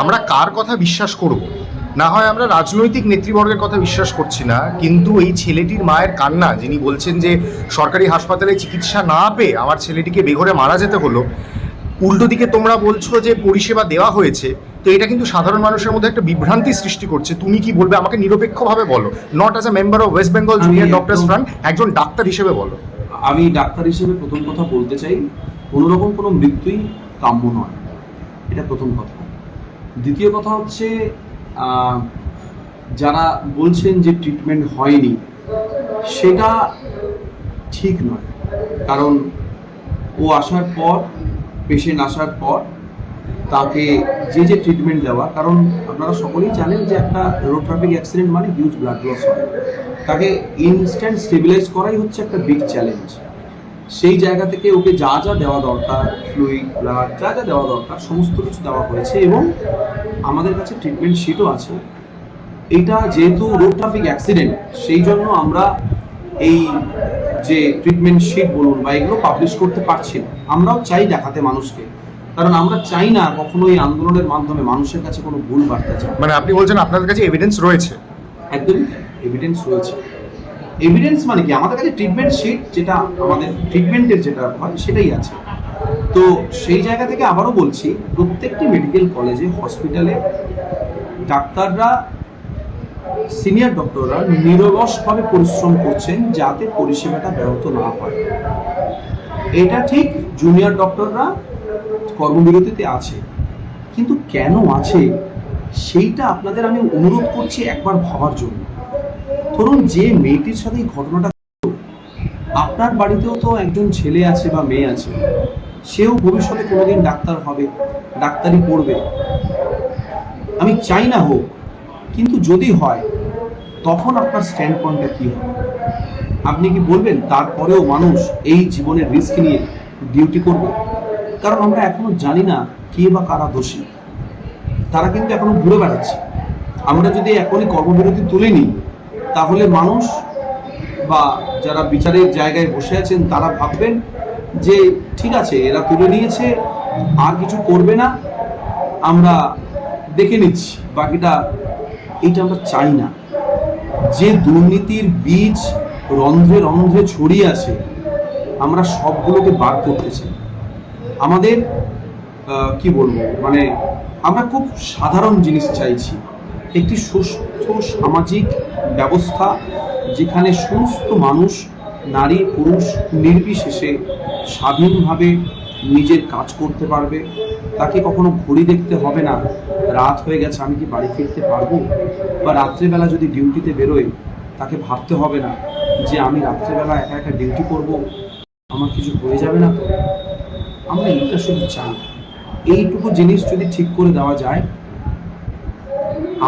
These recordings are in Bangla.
আমরা কার কথা বিশ্বাস করব? না হয় আমরা রাজনৈতিক নেতৃবর্গের কথা বিশ্বাস করছি না কিন্তু এই ছেলেটির মায়ের কান্না যিনি বলছেন যে সরকারি হাসপাতালে চিকিৎসা না পেয়ে আমার ছেলেটিকে বেঘরে মারা যেতে হলো উল্টো দিকে তোমরা বলছো যে পরিষেবা দেওয়া হয়েছে তো এটা কিন্তু সাধারণ মানুষের মধ্যে একটা বিভ্রান্তি সৃষ্টি করছে। তুমি কি বলবে? আমাকে নিরপেক্ষভাবে বলো। Not as a member of West Bengal junior doctors front একজন ডাক্তার হিসেবে বলো। আমি ডাক্তার হিসেবে প্রথম কথা বলতে চাই কোনোরকম কোনো মৃত্যুই কাম্য নয়। এটা প্রথম কথা। দ্বিতীয় কথা হচ্ছে যারা বলছেন যে ট্রিটমেন্ট হয়নি, সেটা ঠিক নয়। কারণ ও আসার পর পেশেন্ট আসার পর তাকে যে যে ট্রিটমেন্ট দেওয়া, কারণ আপনারা সকলেই জানেন যে একটা রোড ট্রাফিক অ্যাক্সিডেন্ট মানে হিউজ ব্লাড লস হয়। তাকে ইনস্ট্যান্ট স্টেবিলাইজ করাই হচ্ছে একটা বিগ চ্যালেঞ্জ সেই জায়গা থেকে ওকে যা যা দেওয়া দরকার ফ্লুইড ব্লাড যা যা দেওয়া দরকার সমস্ত কিছু দেওয়া হয়েছে এবং আমাদের কাছে ট্রিটমেন্ট শিটও আছে। এটা যেহেতু রোড ট্রাফিক অ্যাক্সিডেন্ট সেই জন্য আমরা এই যে ট্রিটমেন্ট শিট বলুন বা এগুলো পাবলিশ করতে পারছি না। আমরাও চাই দেখাতে মানুষকে। কারণ আমরা চাই না কখনো এই আন্দোলনের মাধ্যমে মানুষের কাছে কোনো ভুল বার্তা যায়। মানে আপনি বলছেন আপনাদের কাছে এভিডেন্স রয়েছে। একদমই এভিডেন্স রয়েছে। এভিডেন্স মানে কি? আমাদের কাছে ট্রিটমেন্ট শিট যেটা আমাদের ট্রিটমেন্টের যেটা হয়, সেটাই আছে। তো সেই জায়গা থেকে আবারও বলছি, প্রত্যেকটি মেডিকেল কলেজে হসপিটালে ডাক্তাররা সিনিয়র ডক্টররা নিরলসভাবে পরিশ্রম করছেন যাতে পরিষেবাটা ব্যাহত না হয়। এটা ঠিক জুনিয়র ডক্টররা কর্মবিরতিতে আছে, কিন্তু কেন আছে? সেইটা আপনাদের আমি অনুরোধ করছি একবার ভাবার জন্য। ধরুন যে মেয়েটির সাথে এই ঘটনাটা আপনার বাড়িতেও তো একজন ছেলে আছে বা মেয়ে আছে, সেও ভবিষ্যতে কোনোদিন ডাক্তার হবে, ডাক্তারি পড়বে। আমি চাই না হোক, কিন্তু যদি হয়, তখন আপনার স্ট্যান্ড পয়েন্টটা কী হবে? আপনি কি বলবেন, তারপরেও মানুষ এই জীবনের রিস্ক নিয়ে ডিউটি করবে? কারণ আমরা এখনও জানি না কে বা কারা দোষী। তারা কিন্তু এখনও ঘুরে বেড়াচ্ছে। আমরা যদি এখনই কর্মবিরতি তুলে নিই তাহলে মানুষ বা যারা বিচারের জায়গায় বসে আছেন, তারা ভাববেন যে ঠিক আছে, এরা তুলে নিয়েছে, আর কিছু করবে না, আমরা দেখে নিচ্ছি, বাকিটা এইটা আমরা চাই না। যে দুর্নীতির বীজ রন্ধ্রে রন্ধ্রে ছড়িয়ে আছে, আমরা সবগুলোকে বার করতে চাই। আমাদের কি বলব মানে আমরা খুব সাধারণ জিনিস চাইছি। একটি সুস্থ সামাজিক ব্যবস্থা যেখানে সমস্ত মানুষ, নারী, পুরুষ নির্বিশেষে স্বাধীনভাবে নিজের কাজ করতে পারবে। তাকে কখনো ঘড়ি দেখতে হবে না। রাত হয়ে গেছে, আমি কি বাড়ি ফিরতে পারব? বা রাত্রেবেলা যদি ডিউটিতে বেরোয় তাকে ভাবতে হবে না যে আমি রাত্রেবেলা একা একা ডিউটি করব। আমার কিছু হয়ে যাবে না তো? আমরা এইটা শুধু চাই এইটুকু জিনিস যদি ঠিক করে দেওয়া যায়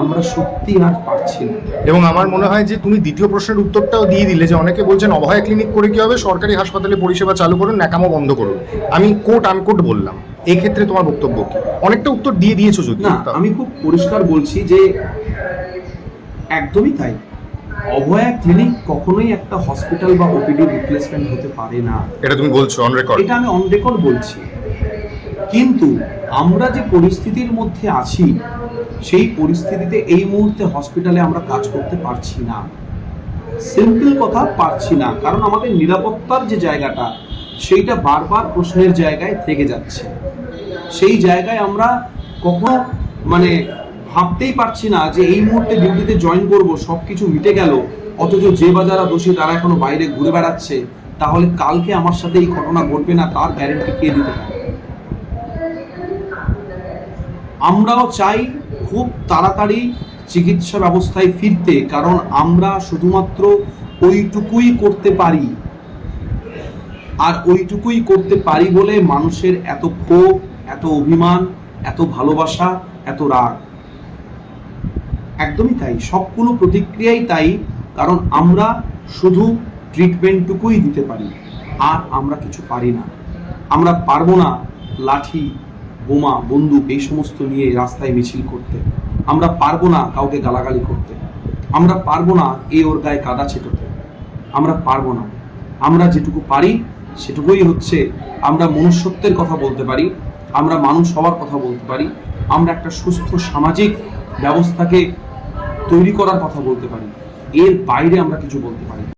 আমরা সত্যি আর পারছি না। এবং আমার মনে হয় যে তুমি দ্বিতীয় প্রশ্নের উত্তরটাও দিয়ে দিলে যে অনেকে বলছেন অভয়া ক্লিনিক করে কি হবে? সরকারি হাসপাতালে পরিষেবা চালু করুন ন্যাকামো বন্ধ করুন। আমি কোট আনকোট বললাম। এই ক্ষেত্রে তোমার বক্তব্য কি? অনেকটা উত্তর দিয়ে দিয়েছ যদি না আমি খুব পরিষ্কার বলছি যে একদমই তাই। অভয়া ক্লিনিক কখনোই একটা হসপিটাল বা ওপিডি রিপ্লেসমেন্ট হতে পারে না। এটা তুমি বলছো অন রেকর্ড এটা আমি অন রেকর্ড বলছি। কিন্তু আমরা যে পরিস্থিতির মধ্যে আছি সেই পরিস্থিতিতে এই মুহূর্তে হসপিটালে আমরা কাজ করতে পারছি না। সিম্পল কথা, পারছি না। কারণ আমাদের নিরাপত্তার যে জায়গাটা, সেইটা বারবার প্রশ্নের জায়গায় থেকে যাচ্ছে। সেই জায়গায় আমরা কখনো মানে ভাবতেই পারছি না যে এই মুহূর্তে ডিউটিতে জয়েন করব সব কিছু মিটে গেল, অথচ যে বা যারা দোষী, তারা এখনও বাইরে ঘুরে বেড়াচ্ছে। তাহলে কালকে আমার সাথে এই ঘটনা ঘটবে না, তার গ্যারেন্টি কে দিতে আমরাও চাই খুব তাড়াতাড়ি চিকিৎসা ব্যবস্থায় ফিরতে, কারণ আমরা শুধুমাত্র ওইটুকুই করতে পারি। আর ওইটুকুই করতে পারি বলে মানুষের এত ক্ষোভ, এত অভিমান, এত ভালোবাসা, এত রাগ। একদমই তাই, সবগুলো প্রতিক্রিয়াই তাই, কারণ আমরা শুধু ট্রিটমেন্টটুকুই দিতে পারি, আর আমরা কিছু পারি না। আমরা পারব না লাঠি বোমা, বন্দুক, এই সমস্ত নিয়ে রাস্তায় মিছিল করতে। আমরা পারব না কাউকে গালাগালি করতে। আমরা পারব না এ ওর গায়ে কাদা ছেটোতে। আমরা পারব না। আমরা যেটুকু পারি, সেটুকুই হচ্ছে আমরা মনুষ্যত্বের কথা বলতে পারি, আমরা মানুষ হওয়ার কথা বলতে পারি, আমরা একটা সুস্থ সামাজিক ব্যবস্থাকে তৈরি করার কথা বলতে পারি। এর বাইরে আমরা কিছু বলতে পারি